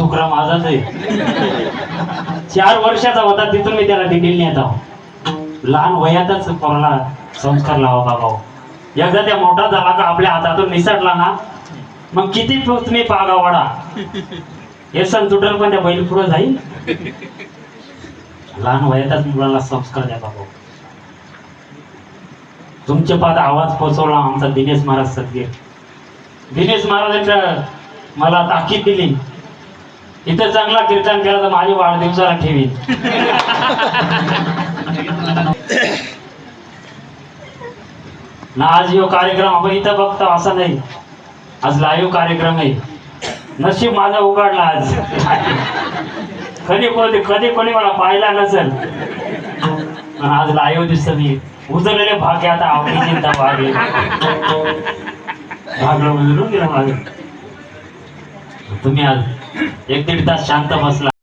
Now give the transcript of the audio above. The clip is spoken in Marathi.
छोकरा माझाच आहे. चार वर्षाचा होता तिथून मी त्याला डिटेल नेत आहो. लहान वयातच कोणाला संस्कार लावा बाबा हो. एकदा त्या मोठा झाला का आपल्या हातातून निसटला ना मग किती तुम्ही पागा वाडा. हे सण तुटल पण त्या बैल पुढे जाईल. लहान वयातच मुलाला संस्कार द्या बाबा हो. तुमच्या पाद आवाज पोचवला आमचा दिनेश महाराज सदगीर. दिनेश महाराजांच्या मला ताकीद दिली. इथं चांगला कीर्तन केला तर माझ्या वाढदिवसाला ठेवी ना आज यो कार्यक्रम आपण इथं बघतो असा नाही. आज लाईव्ह कार्यक्रम आहे. नशीब माझा उघडला आज. कधी कोणी कधी कोणी मला पाहिला नसेल. पण आज लाईव्ह दिसत मी. उजळलेले भाग्य आता आवडी चिंता भाग भागलं उजळून गेलं माझं. तुम्ही आज एक दीड तास शांत बसला.